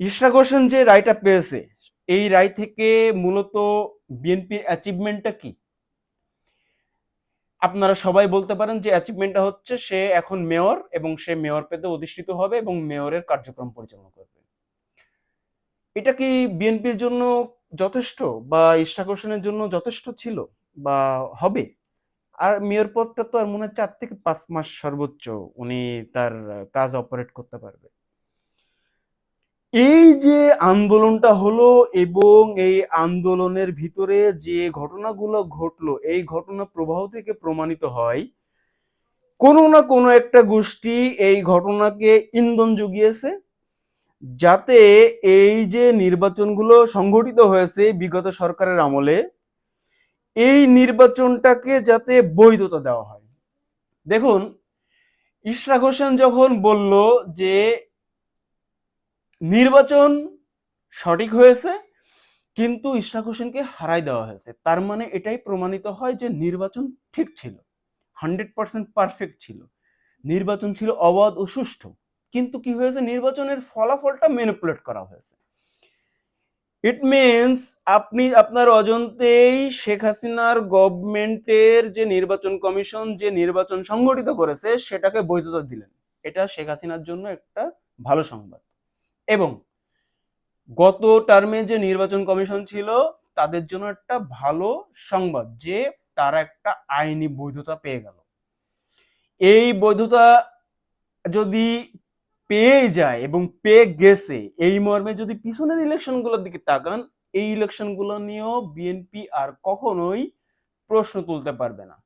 ইশরাক হোসেন যে রায়টা পেয়েছে, এই রায় থেকে মূলত বিএনপির অ্যাচিভমেন্টটা কি? আপনারা সবাই বলতে পারেন যে অ্যাচিভমেন্টটা হচ্ছে সে এখন মেয়র এবং সে মেয়র পেতে অধিষ্ঠিত হবে এবং মেয়রের কার্যক্রম পরিচালনা করবে। এটা কি বিএনপির জন্য যথেষ্ট বা ইশরাক হোসেনের জন্য যথেষ্ট ছিল বা হবে? আর মেয়র পদটা তো আর মনে হয় চার থেকে পাঁচ মাস সর্বোচ্চ উনি তার, কাজ অপারেট করতে পারবে। এই যে আন্দোলনটা হলো এবং এই আন্দোলনের ভিতরে যে ঘটনাগুলো ঘটলো, এই ঘটনা প্রবাহ থেকে প্রমাণিত হয়, কোনো না কোনো একটা গোষ্ঠী এই ঘটনাকে ইন্ধন জুগিয়েছে, যাতে এই যে নির্বাচনগুলো সংঘটিত হয়েছে বিগত সরকারের আমলে, এই নির্বাচনটাকে যাতে বৈধতা দেওয়া হয়। দেখুন, ইশরাক হোসেন যখন বলল যে নির্বাচন সঠিক হয়েছে, কিন্তু ইশরাক হোসেনকে হারাই দেওয়া হয়েছে। তার মানে এটাই প্রমাণিত হয় যে নির্বাচন ঠিক ছিল, হান্ড্রেড পার্সেন্ট পারফেক্ট ছিল। নির্বাচন ছিল অবাধ ও সুষ্ঠু, কিন্তু কি হয়েছে? নির্বাচনের ফলাফলটা ম্যানিপুলেট করা হয়েছে। ইট মিনস আপনি, আপনার অজন্তেই শেখ হাসিনার গভর্নমেন্টের যে নির্বাচন কমিশন, যে নির্বাচন সংগঠিত করেছে, সেটাকে বৈধতা দিলেন। এটা শেখ হাসিনার জন্য একটা ভালো সংবাদ। এবং গত টার্মে যে নির্বাচন কমিশন ছিল, তাদের জন্য একটা ভালো সংবাদ যে তারা একটা আইনি বৈধতা পেয়ে গেল। এই বৈধতা যদি পেয়ে যায় এবং পেয়ে গেছে, এই মর্মে যদি পিছনের ইলেকশনগুলোর দিকে তাকান, এই ইলেকশনগুলো নিয়েও বিএনপি আর কখনোই প্রশ্ন তুলতে পারবে না।